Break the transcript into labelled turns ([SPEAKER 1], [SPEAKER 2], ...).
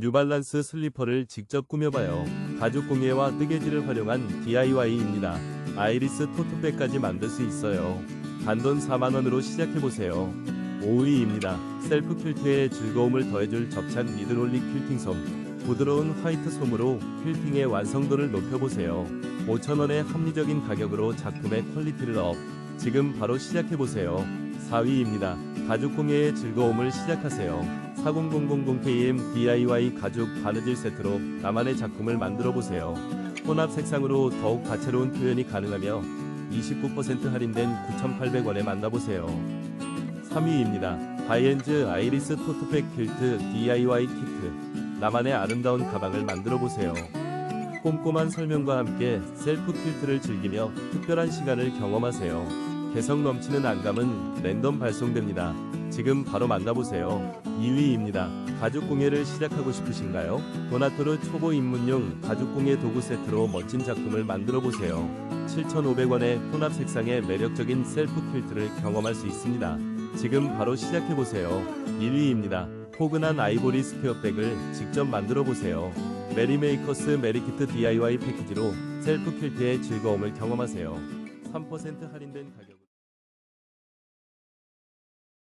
[SPEAKER 1] 뉴발란스 슬리퍼를 직접 꾸며봐요. 가죽 공예와 뜨개질을 활용한 DIY입니다. 아이리스 토트백까지 만들 수 있어요. 단돈 4만원으로 시작해보세요. 5위입니다. 셀프 퀼트의 즐거움을 더해줄 접착 니드롤릭 퀼팅 솜. 부드러운 화이트 솜으로 퀼팅의 완성도를 높여보세요. 5,000원의 합리적인 가격으로 작품의 퀄리티를 업. 지금 바로 시작해보세요. 4위입니다. 가죽 공예의 즐거움을 시작하세요. 40000KM DIY 가죽 바느질 세트로 나만의 작품을 만들어 보세요. 혼합 색상으로 더욱 다채로운 표현이 가능하며 29% 할인된 9,800원에 만나보세요. 3위입니다. 바이엔즈 아이리스 토트백 퀼트 DIY 키트. 나만의 아름다운 가방을 만들어 보세요. 꼼꼼한 설명과 함께 셀프 퀼트를 즐기며 특별한 시간을 경험하세요. 개성 넘치는 안감은 랜덤 발송됩니다. 지금 바로 만나보세요. 2위입니다. 가죽 공예를 시작하고 싶으신가요? 도나토르 초보 입문용 가죽 공예 도구 세트로 멋진 작품을 만들어 보세요. 7,500원의 혼합 색상의 매력적인 셀프 퀼트를 경험할 수 있습니다. 지금 바로 시작해 보세요. 1위입니다. 포근한 아이보리 스퀘어백을 직접 만들어 보세요. 메리메이커스 메리키트 DIY 패키지로 셀프 퀼트의 즐거움을 경험하세요. 3% 할인된 가격